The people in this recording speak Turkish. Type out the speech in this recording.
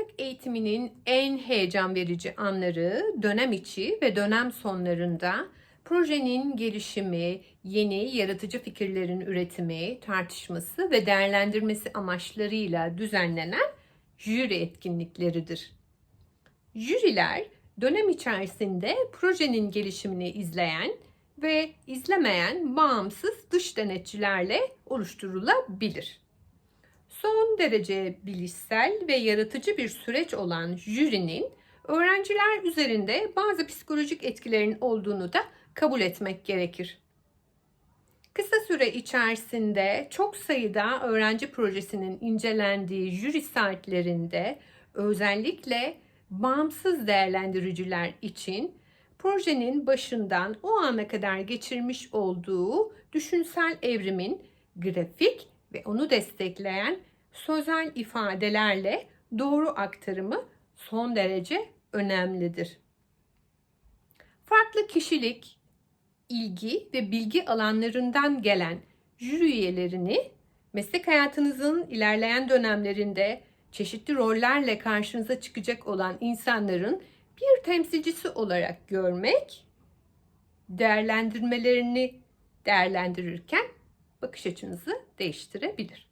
Yazarlık eğitiminin en heyecan verici anları dönem içi ve dönem sonlarında projenin gelişimi, yeni yaratıcı fikirlerin üretimi, tartışması ve değerlendirmesi amaçlarıyla düzenlenen jüri etkinlikleridir. Jüriler dönem içerisinde projenin gelişimini izleyen ve izlemeyen bağımsız dış denetçilerle oluşturulabilir. Son derece bilişsel ve yaratıcı bir süreç olan jürinin öğrenciler üzerinde bazı psikolojik etkilerin olduğunu da kabul etmek gerekir. Kısa süre içerisinde çok sayıda öğrenci projesinin incelendiği jüri saatlerinde özellikle bağımsız değerlendiriciler için projenin başından o ana kadar geçirmiş olduğu düşünsel evrimin grafik ve onu destekleyen sözel ifadelerle doğru aktarımı son derece önemlidir. Farklı kişilik, ilgi ve bilgi alanlarından gelen jüri üyelerini meslek hayatınızın ilerleyen dönemlerinde çeşitli rollerle karşınıza çıkacak olan insanların bir temsilcisi olarak görmek, değerlendirmelerini değerlendirirken bakış açınızı değiştirebilir.